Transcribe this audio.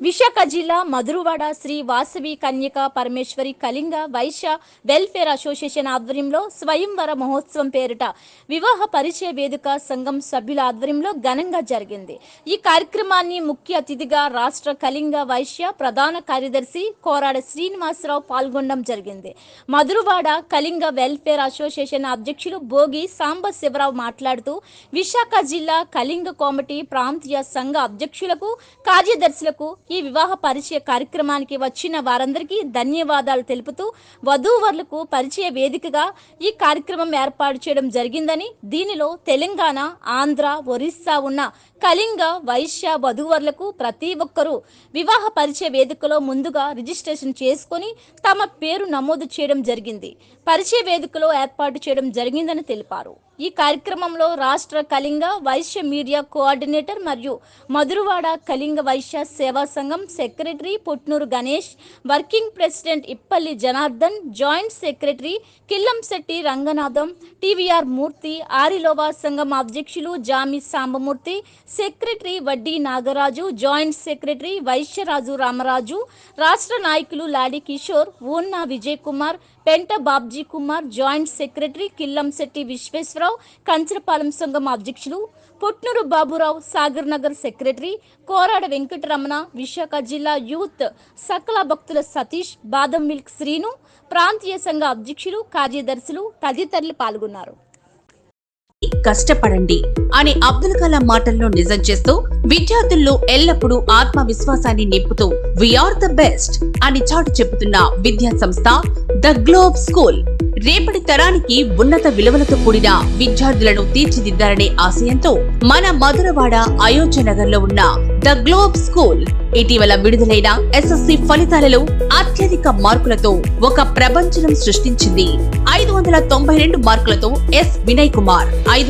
విశాఖ జిల్లా Madhurawada Sri Vasavi Kanyaka Parameswari Kalinga Vysya welfare association ఆధ్వర్యంలో స్వయంవర మహోత్సవం పేరిట వివాహ పరిచయ వేదిక సంఘం సభ్యుల ఆధ్వర్యంలో ఘనంగా జరిగింది. ఈ కార్యక్రమాన్ని ముఖ్య అతిథిగా రాష్ట్ర కళింగ వైశ్య ప్రధాన కార్యదర్శి కోరాడ శ్రీనివాసరావు పాల్గొనడం జరిగింది. మధురవాడ కళింగ వెల్ఫేర్ అసోసియేషన్ అధ్యక్షులు భోగి సాంబ శివరావు మాట్లాడుతూ విశాఖ జిల్లా కళింగ కోమటి ప్రాంతీయ సంఘ అధ్యక్షులకు కార్యదర్శులకు ఈ వివాహ పరిచయ కార్యక్రమానికి వచ్చిన వారందరికీ ధన్యవాదాలు తెలుపుతూ వధూవరులకు పరిచయ వేదికగా ఈ కార్యక్రమం ఏర్పాటు చేయడం జరిగిందని దీనిలో తెలంగాణ ఆంధ్ర ఒరిస్సా ఉన్న కళింగ వైశ్య వధూవరులకు ప్రతి ఒక్కరూ వివాహ పరిచయ వేదికలో ముందుగా రిజిస్ట్రేషన్ చేసుకొని తమ పేరు నమోదు చేయడం జరిగింది. పరిచయ వేదికలో ఏర్పాటు చేయడం జరిగిందని తెలిపారు. ఈ కార్యక్రమంలో రాష్ట్ర కళింగ వైశ్య మీడియా కోఆర్డినేటర్ మరియు మధురవాడ కళింగ వైశ్య సేవా సంఘం secretary Putnuru Ganesh working president Ippalli Janardhan joint secretary Killamsetti Ranganatham TVR Murthy Arilova సంఘం అధ్యక్షులు Jami Sambamurthy secretary Vaddi Nagaraju joint secretary Vysyaraju Ramaraju రాష్ట్ర నాయకులు లాడి కిషోర్ ఊన్నా విజయ్ కుమార్ పెంట బాబ్జీ కుమార్ జాయింట్ సెక్రటరీ కిల్లంశెట్టి విశ్వేశ్వరరావు కంచరపాలెం సంఘం అధ్యక్షులు పుట్నూరు బాబురావు సాగర్ నగర్ సెక్రటరీ కోరాడ వెంకటరమణ విశాఖ జిల్లా యూత్ సకల భక్తుల సతీష్ బాదం మిల్క్ శ్రీను ప్రాంతీయ సంఘ అధ్యక్షులు కార్యదర్శులు తదితరులు పాల్గొన్నారు. కష్టపడండి అని అబ్దుల్ కలాం మాటల్లో నిజం చేస్తూ విద్యార్థుల్లో ఎల్లప్పుడూ ఆత్మవిశ్వాసాన్ని నింపుతూ వీఆర్ ద బెస్ట్ అని చాటు చెబుతున్న విద్యా సంస్థ ద గ్లోబ్ స్కూల్ రేపటి తరానికి ఉన్నత విలువలతో కూడిన విద్యార్థులను తీర్చిదిద్దారనే ఆశయంతో మన మధురవాడ అయోధ్య నగర్లో ఉన్న ద గ్లోబ్ స్కూల్ ఇటీవల విడుదలైన ఎస్ఎస్సి ఫలితాలలో అత్యధిక మార్కులతో ఒక ప్రపంచనం సృష్టించింది. ఐదు వందల తొంభై రెండు మార్కులతో ఎస్. వినయ్ కుమార్ ఐదు